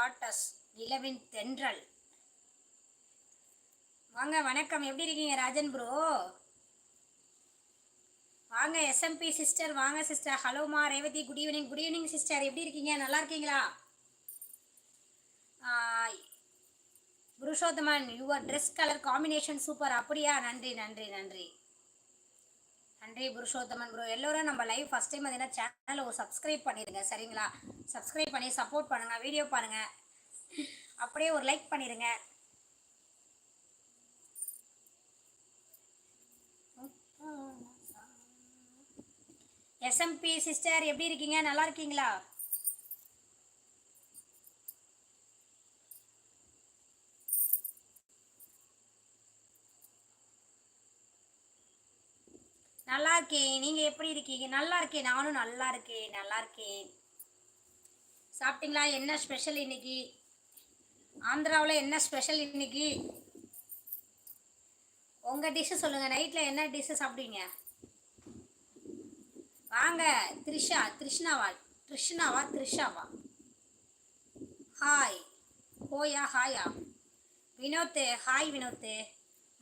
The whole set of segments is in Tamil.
காட்டஸ் நிலவின் தென்றல். வாங்க வணக்கம். எப்படி இருக்கீங்க ராஜன் ப்ரோ? வாங்க எஸ்எம்பி சிஸ்டர் வாங்க sister ஹலோமா Revathi. Good evening good evening sister எப்படி இருக்கீங்க? நல்லா இருக்கீங்களா? Purushothaman your dress colour combination super அப்படியா? நன்றி நன்றி நன்றி. நன்றி புருஷோத்தமன் ப்ரோ எல்லோரும் நம்ம லைவ் ஃபஸ்ட் டைம் பார்த்தீங்கன்னா சேனலை ஒரு சப்ஸ்கிரைப் பண்ணிடுங்க சரிங்களா? சப்ஸ்கிரைப் பண்ணி சப்போர்ட் பண்ணுங்கள் வீடியோ பாருங்கள் அப்படியே ஒரு லைக் பண்ணிடுங்க. எஸ்எம்பி சிஸ்டர் எப்படி இருக்கீங்க? நல்லா இருக்கீங்களா? நல்லா இருக்கேன். நீங்கள் எப்படி இருக்கீங்க? நல்லா இருக்கேன். நானும் நல்லா இருக்கேன். நல்லா இருக்கேன். சாப்பிட்டீங்களா? என்ன ஸ்பெஷல் இன்னைக்கு? ஆந்திராவில் என்ன ஸ்பெஷல் இன்னைக்கு? உங்கள் டிஷ்ஷு சொல்லுங்கள் நைட்டில் என்ன டிஷ்ஷு சாப்பிடுவீங்க? வாங்க. த்ரிஷா. த்ரிஷ்ணாவா? த்ரிஷ்ணாவா? த்ரிஷாவா? ஹாய் ஹோயா ஹாயா வினோத்து. ஹாய் வினோத்து.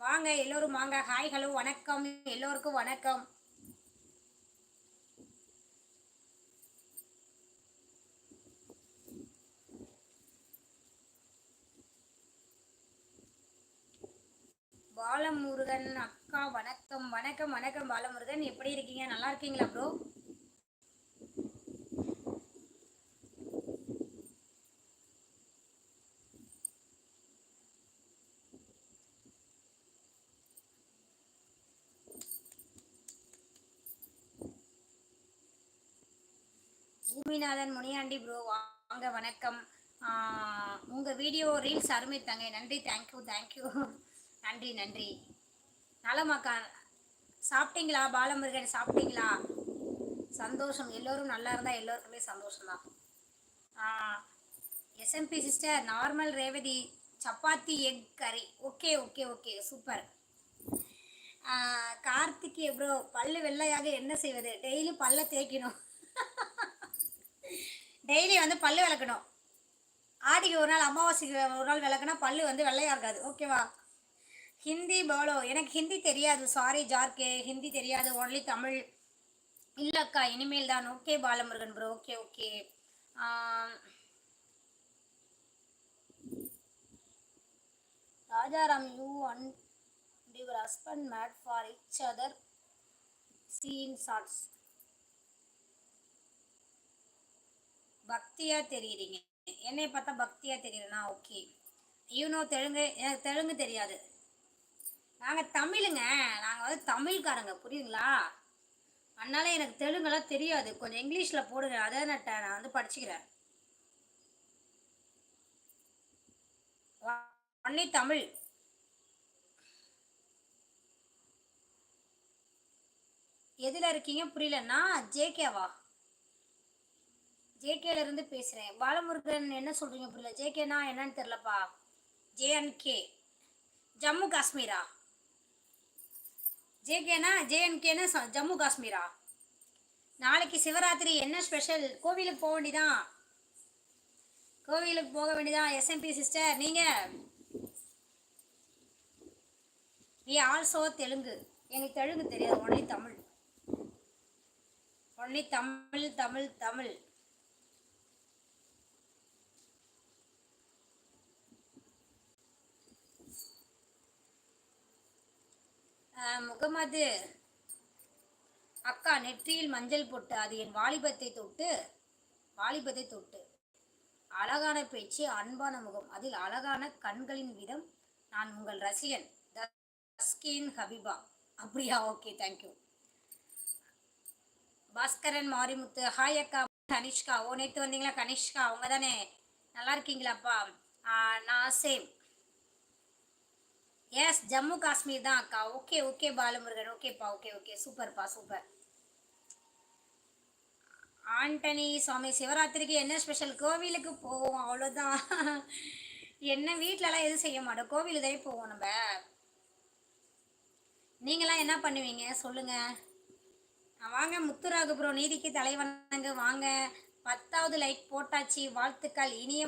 வாங்க எல்லோரும் வாங்க. ஹாய் ஹலோ வணக்கம். எல்லோருக்கும் வணக்கம். பாலமுருகன் அக்கா வணக்கம் வணக்கம் வணக்கம். பாலமுருகன் எப்படி இருக்கீங்க? நல்லா இருக்கீங்களா ப்ரோ பூமிநாதன் முனியாண்டி ப்ரோ வாங்க வணக்கம். உங்கள் வீடியோ ரீல்ஸ் அருமை தாங்க நன்றி தேங்க்யூ தேங்க்யூ நன்றி நன்றி. நலமாக்கா சாப்பிட்டீங்களா? பாலமுருகன் சாப்பிட்டீங்களா? சந்தோஷம். எல்லோரும் நல்லா இருந்தால் எல்லோருக்குமே சந்தோஷம்தான். S M P sister normal Revathi chapati egg curry okay okay okay super Karthik bro பல்லு வெள்ளையாக என்ன செய்வது? டெய்லி பல்ல தேய்க்கணும். டெய்லி வந்து பல்லு விளக்கணும். ஆடிக்கு ஒரு நாள் அமாவாசைக்கு ஒரு நாள் விளக்குனா பல்லு வந்து வெள்ளையாக இருக்காது. ஓகேவா ஹிந்தி போலோ எனக்கு ஹிந்தி தெரியாது. சாரி ஜார்க்கே. ஹிந்தி தெரியாது. ஒன்லி தமிழ். இல்லைக்கா இனிமேல் தான். Okay Balamurugan bro okay okay Rajaram you and your husband made for each other scene shorts பக்தியாக தெரியுறீங்க. என்னை பார்த்தா பக்தியாக தெரியுறேனா ஓகே யூனோ தெலுங்கு எனக்கு தெலுங்கு தெரியாது. நாங்கள் தமிழுங்க. நாங்கள் வந்து தமிழ்காரங்க. புரியுதுங்களா? அதனால எனக்கு தெலுங்கெல்லாம் தெரியாது. கொஞ்சம் இங்கிலீஷில் போடுங்க. அதை நான் நான் வந்து படிச்சுக்கிறேன். ஒன்னி தமிழ். எதில் இருக்கீங்க? புரியலன்னா ஜேகேவா ஜேகேல இருந்து பேசுகிறேன் பாலமுருகன் என்ன சொல்கிறீங்க புரியல? ஜேகேனா என்னன்னு தெரிலப்பா ஜேஎன்கே ஜம்மு காஷ்மீரா? ஜேகேனா ஜேஎன்கேனா ஜம்மு காஷ்மீரா? நாளைக்கு சிவராத்திரி என்ன ஸ்பெஷல் கோவிலுக்கு போக வேண்டிதான் கோவிலுக்கு போக வேண்டிதான் எஸ்எம்பி சிஸ்டர் நீங்கள் நீ ஆல்சோ தெலுங்கு. எங்களுக்கு தெலுங்கு தெரியாது. ஒன்லி தமிழ். ஒன்லி தமிழ் தமிழ் தமிழ். முகமது அக்கா நெற்றியில் மஞ்சள் போட்டு அது என் வாலிபத்தை தொட்டு வாலிபத்தை தொட்டு. அழகான பேச்சு அன்பான முகம். அதில் அழகான கண்களின் விதம் நான் உங்கள் ரசிகன் தஸ்கின் ஹபிபா. அப்படியா? Okay thank you Bhaskaran Marimuthu hi அக்கா கனிஷ்கா. ஓ நேற்று வந்தீங்களா கனிஷ்கா? அவங்க தானே? நல்லா இருக்கீங்களாப்பா? நான் சேம். எஸ் ஜம்மு காஷ்மீர் தான் அக்கா. Okay okay Balamurugan. ஓகேப்பா ஓகே ஓகே சூப்பர்ப்பா சூப்பர் ஆண்டனி சுவாமி சிவராத்திரிக்கு என்ன ஸ்பெஷல் கோவிலுக்கு போவோம் அவ்வளோதான் என்ன வீட்டிலலாம் எதுவும் செய்ய மாட்டோம். கோவிலு தான் போவோம் நம்ம. நீங்களாம் என்ன பண்ணுவீங்க? சொல்லுங்கள் வாங்க முத்துராகு ப்ரோ நீதிக்கு தலைவணங்க வாங்க. பத்தாவது லைக் போட்டாச்சு. வாழ்த்துக்கள். இனிய